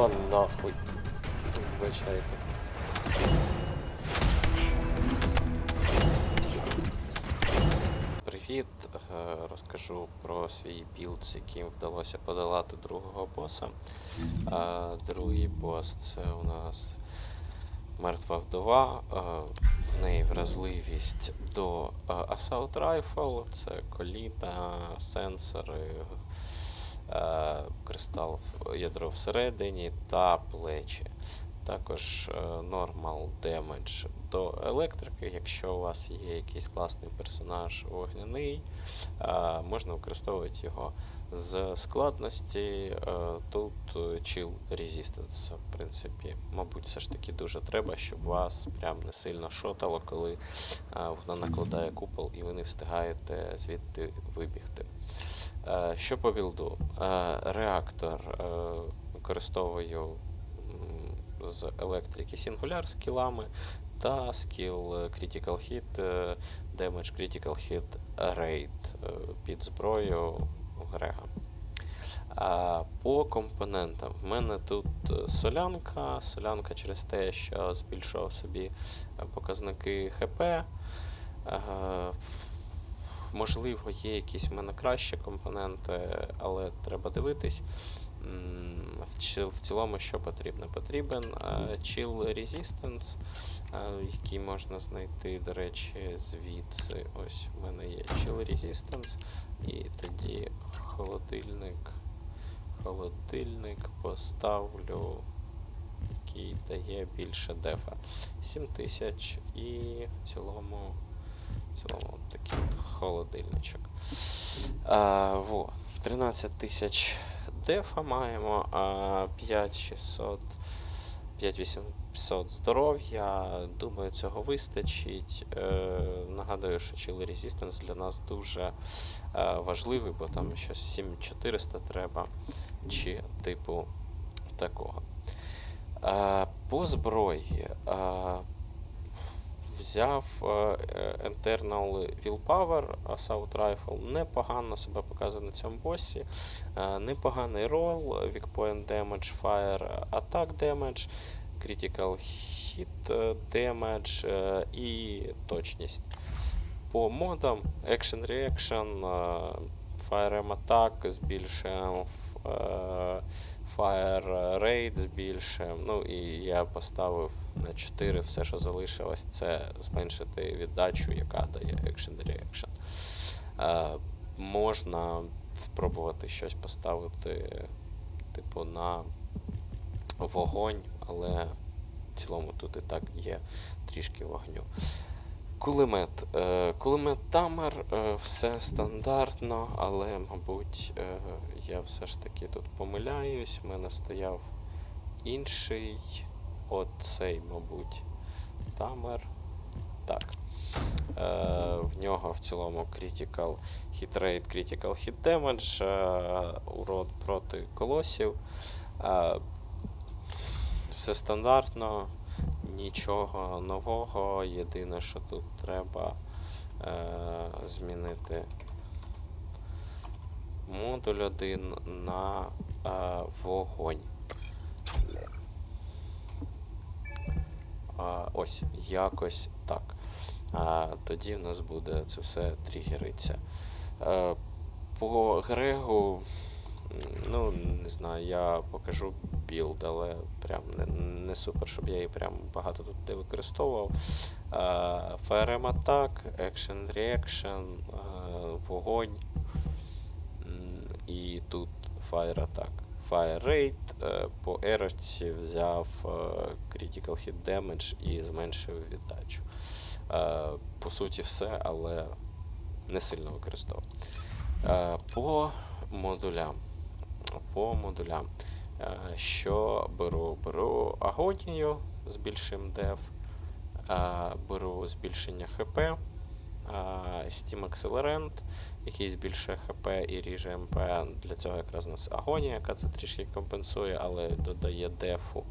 Шла нахуй. Вибачайте. Привіт! Е, Розкажу про свій білд, з яким вдалося подолати другого боса. А другий бос це у нас мертва вдова. Е, В неї вразливість до е, Assault Rifle, це коліна, сенсори, е, кристал ядро всередині та плечі. Також е, normal damage до електрики. Якщо у вас є якийсь класний персонаж вогняний, е, можна використовувати його з складності. е, Тут е, chill resistance, в принципі, мабуть, все ж таки дуже треба, щоб вас прям не сильно шотало, коли е, воно накладає купол і ви не встигаєте звідти вибігти. Е, Що по білду? Е, Реактор е, використовую з електрики Singular скілами та скіл Critical Hit, Damage Critical Hit е, під зброю Грега. По компонентам. В мене тут солянка. Солянка через те, що збільшував собі показники ХП. Е, Можливо, є якісь в мене кращі компоненти, але треба дивитись. В, цілому, що потрібно? Потрібен е, Chill Resistance, е, який можна знайти, до речі, звідси. Ось у мене є Chill Resistance, і тоді холодильник. Холодильник поставлю, який дає більше дефа. 7000 і в цілому, цілому такий от холодильничок. А, во, 13 тисяч дефа маємо, а 5600, 5800 здоров'я. Думаю, цього вистачить. Е, нагадую, що Chill Resistance для нас дуже е, важливий, бо там щось 7400 треба, чи типу такого. Е, по зброї. Е, взяв е, е, Internal Willpower Assault Rifle. Непогано себе показує на цьому босі. Е, непоганий рол, Weak Damage, Fire, Attack Damage, Critical Hit е, Damage е, і точність. По модам Action Reaction, е, Fire Attack збільшуємо, е, Fire Rate збільшуємо. Ну і я поставив на 4 все, що залишилось, це зменшити віддачу, яка дає Action Reaction. Е, можна спробувати щось поставити, типу, на вогонь, але в цілому тут і так є трішки вогню. Кулемет. Е, кулемет Тамер, е, все стандартно, але, мабуть, е, я все ж таки тут помиляюсь. У мене стояв інший. Оцей, мабуть, Тамер. Так. В нього в цілому critical hit rate, critical hit damage, урон проти колосів. Все стандартно, нічого нового. Єдине, що тут треба е, змінити модуль 1 на е, вогонь. Ось, якось так. А, тоді в нас буде це все тригериться. Е, по Грегу, ну, не знаю, я покажу білд, але прям не, не супер, щоб я її прям багато тут де використовував. Aim Attack, Action Reaction, е, вогонь. І тут Fire Attack. Fire Rate е, по Ерості взяв е, Critical Hit Damage і зменшив віддачу. По суті, все, але не сильно використовував. По модулям. По модулям. Е, Що беру? Беру агонію з більшим деф, е, беру збільшення ХП, е, Steam Accelerant, який збільшує ХП і ріже МП. Для цього якраз у нас агонія, яка це трішки компенсує, але додає дефу.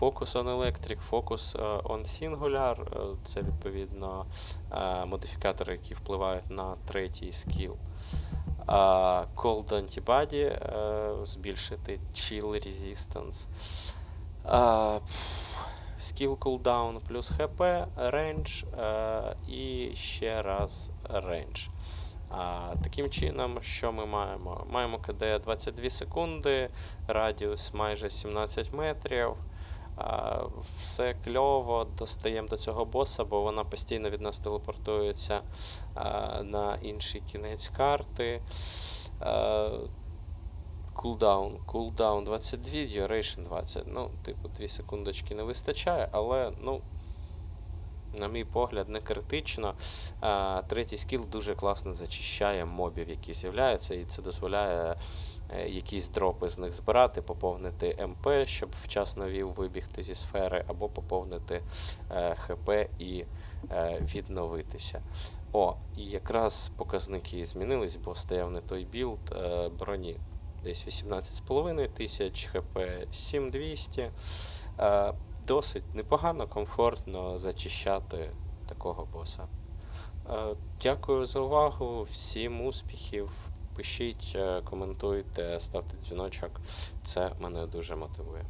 Focus on Electric, Focus on Singular. Це відповідно модифікатори, які впливають на третій скіл. Cold Antibody, е, збільшити Chill Resistance. Skill cooldown плюс range е, і ще раз. А, таким чином, що ми маємо? Маємо КД 22 секунди, радіус майже 17 метрів. Все кльово, достаємо до цього боса, бо вона постійно від нас телепортується на інший кінець карти. Кулдаун, кулдаун 22, duration 20. Ну, типу, 2 секундочки не вистачає, але, ну, на мій погляд, не критично. Третій скіл дуже класно зачищає мобів, які з'являються, і це дозволяє е, якісь дропи з них збирати, поповнити МП, щоб вчасно вів вибігти зі сфери, або поповнити е, ХП і е, відновитися. О, і якраз показники змінились, бо стояв не той білд броні. Десь 18,5 тисяч, ХП 7200. Досить непогано, комфортно зачищати такого боса. Е, Дякую за увагу, всім успіхів. Пишіть, е, коментуйте, ставте дзвіночок. Це мене дуже мотивує.